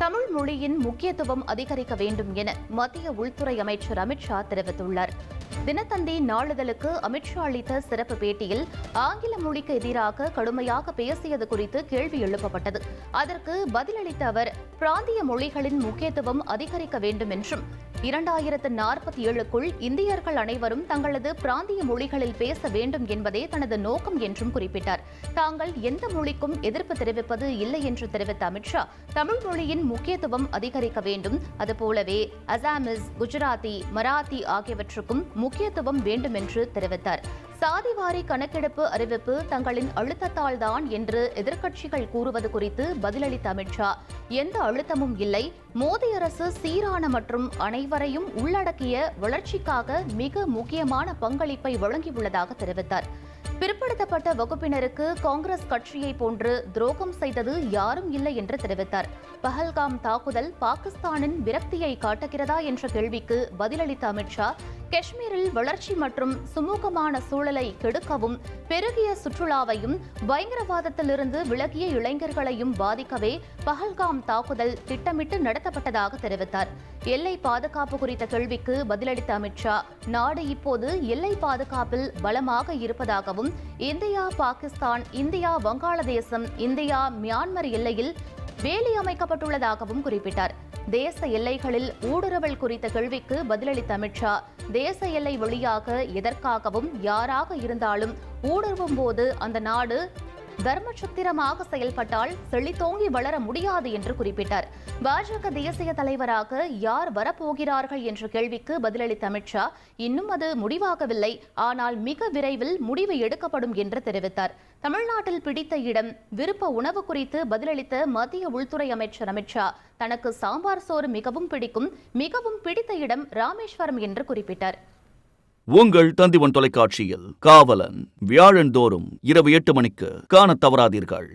தமிழ் மொழியின் முக்கியத்துவம் அதிகரிக்க வேண்டும் என மத்திய உள்துறை அமைச்சர் அமித்ஷா தெரிவித்துள்ளார். தினத்தந்தி நாளிதழுக்கு அமித்ஷா அளித்த சிறப்பு பேட்டியில் ஆங்கில மொழிக்கு எதிராக கடுமையாக பேசியது குறித்து கேள்வி எழுப்பப்பட்டது. அதற்கு பதிலளித்த அவர் பிராந்திய மொழிகளின் முக்கியத்துவம் அதிகரிக்க வேண்டும் என்றும் இரண்டாயிரத்து நாற்பத்தி ஏழுக்குள் இந்தியர்கள் அனைவரும் தங்களது பிராந்திய மொழிகளில் பேச வேண்டும் என்பதே தனது நோக்கம் என்றும் குறிப்பிட்டார். தாங்கள் எந்த மொழிக்கும் எதிர்ப்பு தெரிவிப்பது இல்லை என்று தெரிவித்த அமித்ஷா தமிழ் மொழியின் முக்கியத்துவம் அதிகரிக்க வேண்டும். அதுபோலவே அசாமிஸ் குஜராத்தி மராத்தி ஆகியவற்றுக்கும் முக்கியத்துவம் வேண்டும் என்று தெரிவித்தார். சாதிவாரி கணக்கெடுப்பு அறிவிப்பு தங்களின் அழுத்தத்தால் தான் என்று எதிர்க்கட்சிகள் கூறுவது குறித்து பதிலளித்த அமித்ஷா எந்த அழுத்தமும் இல்லை. மோடி அரசு சீரான மற்றும் அனைவரையும் உள்ளடக்கிய வளர்ச்சிக்காக மிக முக்கியமான பங்களிப்பை வழங்கியுள்ளதாக தெரிவித்தார். பிற்படுத்தப்பட்ட வகுப்பினருக்கு காங்கிரஸ் கட்சியை போன்று துரோகம் செய்தது யாரும் இல்லை என்று தெரிவித்தார். பஹல்காம் தாக்குதல் பாகிஸ்தானின் விரக்தியை காட்டுகிறதா என்ற கேள்விக்கு பதிலளித்த அமித்ஷா காஷ்மீரில் வளர்ச்சி மற்றும் சுமூகமான சூழலை கெடுக்கவும் பெருகிய சுற்றுலாவையும் பயங்கரவாதத்திலிருந்து விலகிய இளைஞர்களையும் பாதிக்கவே பஹல்காம் தாக்குதல் திட்டமிட்டு நடத்தப்பட்டதாக தெரிவித்தார். எல்லை பாதுகாப்பு குறித்த கேள்விக்கு பதிலளித்த அமித்ஷா நாடு இப்போது எல்லை பாதுகாப்பில் பலமாக இருப்பதாகவும் India Pakistan India Vangaladesam India Myanmar எல்லையில் வேலி அமைக்கப்பட்டுள்ளதாகவும் குறிப்பிட்டார். தேச எல்லைகளில் ஊடுருவல் குறித்த கேள்விக்கு பதிலளித்த அமித்ஷா தேச எல்லை வழியாக எதற்காகவும் யாராக இருந்தாலும் ஊடுருவும் போது அந்த நாடு தர்மசத்திரமாக செயல்பட்டால் செழித்தோங்கி வளர முடியாது என்று குறிப்பிட்டார். பாஜக தேசிய தலைவராக யார் வரப்போகிறார்கள் என்ற கேள்விக்கு பதிலளித்த அமித்ஷா இன்னும் அது முடிவாகவில்லை. ஆனால் மிக விரைவில் முடிவு எடுக்கப்படும் என்று தெரிவித்தார். தமிழ்நாட்டில் பிடித்த இடம் விருப்ப உணவு குறித்து பதிலளித்த மத்திய உள்துறை அமைச்சர் அமித்ஷா தனக்கு சாம்பார் சோறு மிகவும் பிடிக்கும் மிகவும் பிடித்த இடம் ராமேஸ்வரம் என்று குறிப்பிட்டார். உங்கள் தந்திவன் தொலைக்காட்சியில் காவலன் வியாழந்தோறும் இரவு எட்டு மணிக்கு காணத் தவறாதீர்கள்.